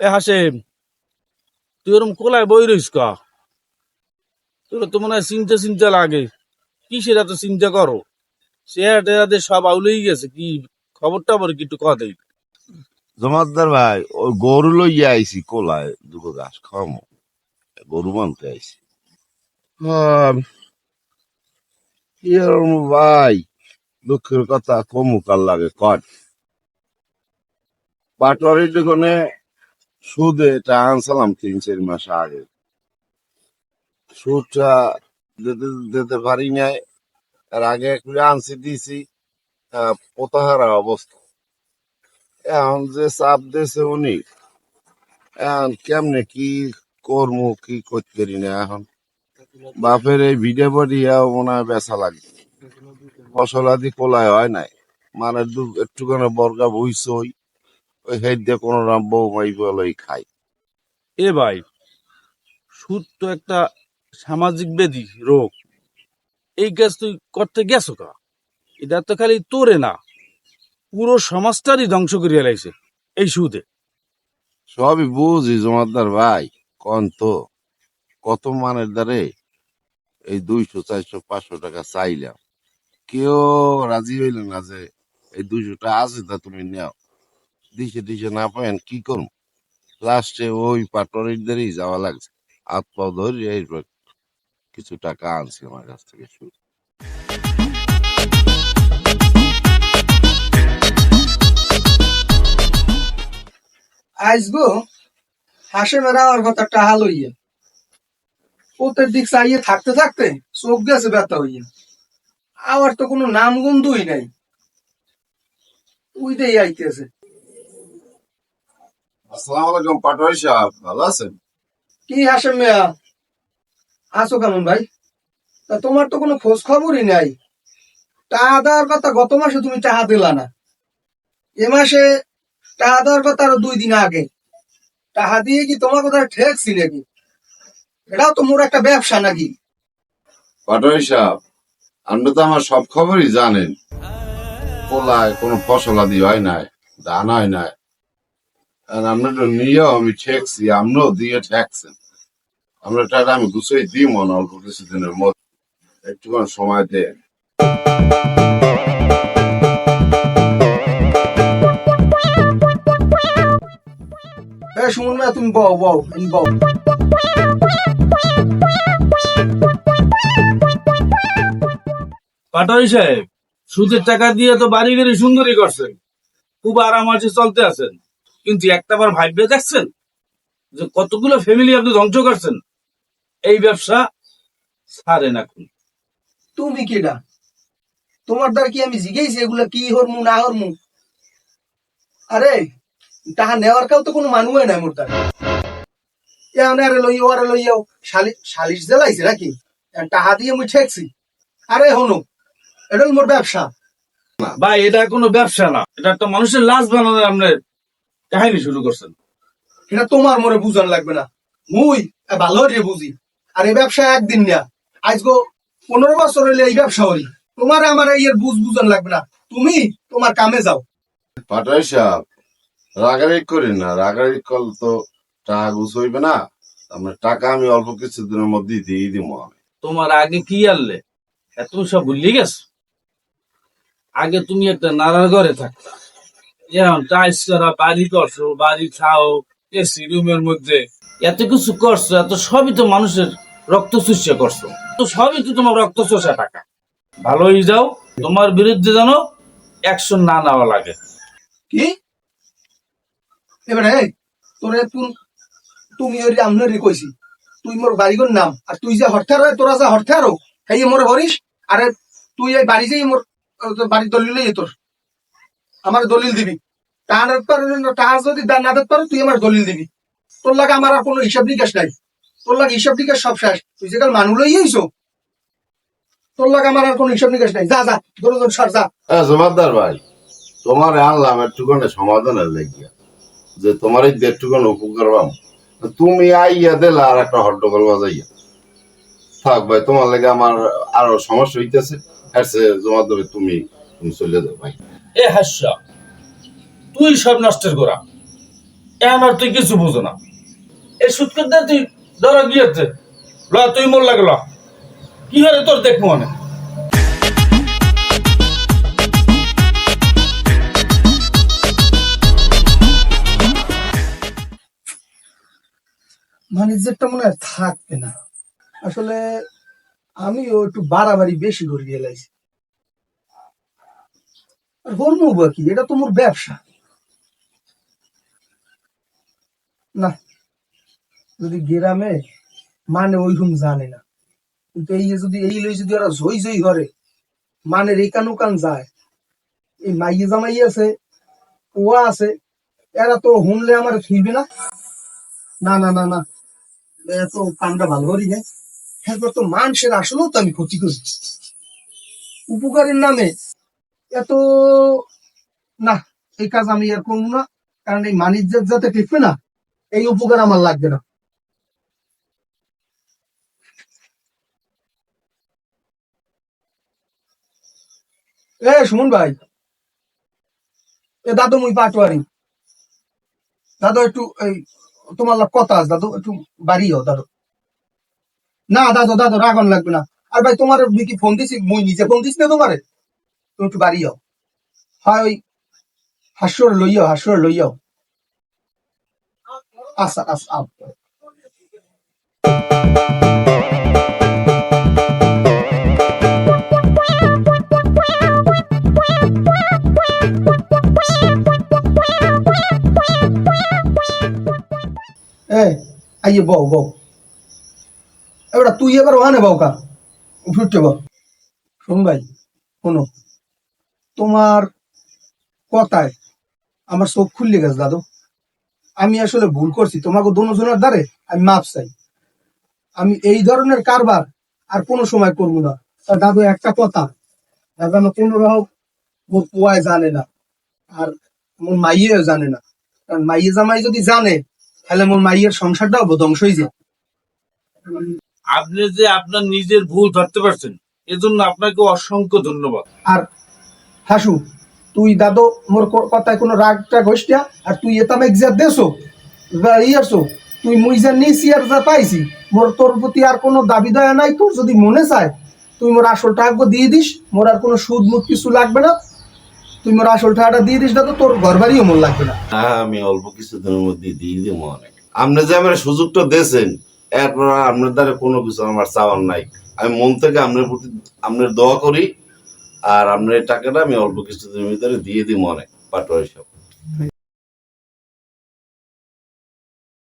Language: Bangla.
এ হাসেম তুই ওরম কোলায় বই রইস কা? তোর তো মনে হয় চিন্তা চিন্তা লাগে। কিসের তো চিন্তা করো? চেহারা টেহারাতে সব আউলেই গেছে কি খবর টবর কি একটু কথা দেই? জমাদ্দার ভাই ওই গরু লইয়া আইছি কোলায় দুটো ঘাস খাওয়ামো। গরু মানতে আইছি। কি ভাই দুঃখের কথা কমু কার লাগে কট পাটোয়ারির দোকানে সুদে এটা আনসালাম তিন, চার মাস আগে। সুদটা দিতে পারি নাই। এর আগে আনছি, দিছি। পোতাহারা অবস্থা। এখন যে চাপ দিয়েছে উনি, এখন কেমনে কি করব, কি করতে না এখন। বাপের এই ভিডিও বাড়িয়াও মনে হয় বেচা লাগবে ফসল আদি কোলায় হয় নাই। মানে একটুখানি বর্গা বইছে ওই দিয়ে কোনো রকম বউ মাই বলেই খাই এ ভাই সুদ তো একটা সামাজিক ব্যাধি রোগ। এই কাজ তুই করতে গেছো কা? এটা তো খালি তোরে না পুরো সমাজটারই ধ্বংস করিয়া লাইছে এই সুদে। সবই বুঝি জমাদার ভাই কন তো কত মানের দ্বারে এই দুইশো চারশো পাঁচশো টাকা চাইলাম। কেউ রাজি হইল না যে এই দুইশোটা আছে তা তুমি নেও। দিশে দিশে না পাবেন কি করুন লাস্টে ওই পাটরিদেরই যাওয়া লাগছে। হাত পাও ধরি কিছু টাকা আনছি আমার কাছ থেকে গো হাসে মেরা আর কথা টাহা লইয়া। ওদের দিক চাইয়ে থাকতে থাকতে চোখ গেছে ব্যথা হইয়া। আমার তো কোনো নাম গন্ধই নাই। উইদেই আইতেছে। আসসালামু আলাইকুম পাটোয়ারি সাহেব। ভালো আছেন? কি হাসে মেয়া? আছো কেমন ভাই? তা তোমার তো কোনো খোঁজ খবরই নাই। টাকা দেওয়ার কথা গত মাসে তুমি টাকা দিলা না। এ মাসে টাকা দেওয়ার কথা আরও দুই দিন আগে। টাকা দিয়ে কি তোমার কোথায় ঠেকছি নাকি? এটাও তো মোর একটা ব্যবসা নাকি? পাটোয়ারি সাহেব আপনি তো আমার সব খবরই জানেন। পোলায় কোনো ফসল আদি হয় নাই ধান হয় নাই। আর আমরা তো নিয়েও আমি ঠেকছি আমরাও দিয়ে ঠেকছেন আমরা টাকা আমি গুছিয়ে দিই মনে অল্প কিছুদিনের মধ্যে একটুখানি সময় দেন সুমন মিয়া তুমি বও এই বও পাটারি সাহেব, সুদের টাকা দিয়ে তো বাড়ি গাড়ি সুন্দরই করছেন। খুব আরাম আছে, চলতে আছেন। কিন্তু একটা বার ভাববে দেখছেন যে কতগুলো ফ্যামিলি আপনি ধ্বংস করছেন এই ব্যবসা ছাড়ে না খুব তুমি কেডা? তোমার দ্বারা কি আমি জিগেছি এগুলা কি হরমু না হরমু? আরে টাকা নেওয়ার কেউ তো কোনো মানুষই নাই মোর দ্বারা। এখানে আরে লইও আরে লইও সালিশ জ্বালাইছে নাকি? টাকা দিয়ে মুই ঠেকছি। আরে হনু এটা মোর ব্যবসা। ভাই এটা কোনো ব্যবসা না। এটা একটা মানুষের লাশ বানানোর আপনার কাহিনী শুরু করছেন। এটা তোমার মনে বুঝান লাগবে না। মুই ভালো রে বুঝি। আর এই ব্যবসা একদিন না আজগো পনেরো বছর হইলে এই ব্যবসা হই তোমার আমার এর বুঝ বুঝান লাগবে না। তুমি তোমার কামে যাও। পাটোয়ারি সাহেব রাগারাগি করেন না। রাগারাগি করলে তো টাকা গুছইবে না। আপনার টাকা আমি অল্প কিছুদিনের মধ্যেই দিয়ে দিব আমি। তোমার আগে কি আনলে? এত সব ভুলে গেছো? আগে তুমি একটা নাড়ার ঘরে থাকতা। বাড়ি বাড়ি খাও। এত কিছু করছ সবই তো মানুষের তো সবই তো তোমার যাও। বিরুদ্ধে জানো অ্যাকশন না নেওয়া লাগে। কি? তোরে তুমি কইছি। তুই মোর বাড়িগর নাম, আর তুই যে হরথার হয়, তোরা যা হরথারও হেই মোর হরিস আরে, তুই এই বাড়ি যাই মোর বাড়ির দলিল তোর। আমার দলিল দিবি। টাকা না দিতে পারো টাকা যদি দা- না দিতে পারো তুই আমার দলিল দিবি। তোর লাগে আমার আর কোনো হিসাব নিকাশ নাই। তোর লাগে হিসাব নিকাশ সব শেষ। তুই যে মানুষ লই আইছো। তোর লাগে আমার আর কোনো হিসাব নিকাশ নাই। যা যা দৌড় দৌড় সার যা। হ্যাঁ জমাদ্দার ভাই তোমার আনলাম একটুখানি সমাধানের লেগিয়া। যে তোমার এই একটুখানি উপকার পাম। তুমি আইয়া দিলা আর একটা হট্টগোল বাজাইয়া। থাক ভাই তোমার লেগে আমার আরও সমস্যা হইতেছে। হ্যাঁ জমা দেবে তুমি তুমি চলে যাও ভাই। এ হাস্যা তুই সব নষ্টের গোড়া। এখন আর তুই কিছু বুঝো না। এই সুদ করতে তুই ধরা গিয়েছে ল, তুই মোর লাগে কি হলে তোর দেখব অনেক বাণিজ্যেরটা মনে হয় থাকবে না। আসলে আমিও একটু বাড়াবাড়ি বেশি করে গেলাইছি আর করব কি? এটা তো মোর ব্যবসা। না, যদি গ্রামে মানে ওইরকম জানে না। কিন্তু এই যদি এই লই যদি ওরা জই জই করে মানে রেকান উকান যায়, এই মাইয়ে জামাই আছে ওয়া আছে, এরা তো হুনলে আমার থইবে না? না না না না এত কামটা ভালো করি না। এরপর তো মানুষের আসলেও তো আমি ক্ষতি করি। উপকারের নামে এত না, এই কাজ আমি আর করব না, কারণ এই মানিজ্যের যাতে টিকবে না এই উপকার আমার লাগবে না। এ, সুমন ভাই। এ, দাদু, মুই পাটোয়ারি। দাদু, একটু এই, তোমার কথা আছে, দাদু, একটু বাড়িও, দাদু। না, দাদু দাদু রাগন লাগবে না। আর ভাই, তোমার কি ফোন দিছি? মুই নিজে ফোন দিস না তোমারে? তুমি একটু বাড়িও। হয় ওই হাস্যর লইয়াও হাস্যর লইয়াও আচ্ছা আচ্ছা আও। এ, আইয়ে বউ বউ। এবার তুই এবার ওখানে বউ কা? উঠে বউ। শোন ভাই, শোনো। তোমার কথায় আমার চোখ খুললে গেছে, দাদু। আমি আসলে ভুল করছি। তোমাকে দুজনের দ্বারে আমি মাপ চাই। আমি এই ধরনের কারবার আর কোনো সময় করব না। তা দাদু একটা কথা এখন কোনো রকম মোর পোয়ায় জানে না আর মোর মাইয়েও জানে না। কারণ মাইয়ে জামাই যদি জানে তাহলে মোর মাইয়ের সংসারটাও ধ্বংস হয়ে যায়। আপনি যে আপনার নিজের ভুল ধরতে পারছেন এজন্য আপনাকে অসংখ্য ধন্যবাদ। আর হাসু তুই দাদু, মোর কথায় কোনো রাগ টাগ হইস আর তুই এটা মেঘ যা বা ইয়ারছো তুই মুই যা নিছি আর যা পাইছি, মোর তোর প্রতি আর কোনো দাবি দয়া নাই, তোর যদি মনে চায়, তুই মোর আসল টাকা দিয়ে দিস, মোর আর কোনো সুদ মুদ কিছু লাগবে না, তুই মোর আসল টাকাটা দিয়ে দিস, দাদু, তোর ঘর বাড়িও মোর লাগবে না। হ্যাঁ আমি অল্প কিছু কিছুদিনের মধ্যে দিয়ে দিব অনেক। আপনি যে আমার সুযোগটা দিয়েছেন এরপর আপনার দ্বারা কোনো কিছু আমার চাওয়ার নাই। আমি মন থেকে আপনার প্রতি আপনার দোয়া করি আর আপনার এই টাকাটা আমি অল্প কিছুদিনের ভিতরে দিয়ে দিই অনেক পাটোয়া সব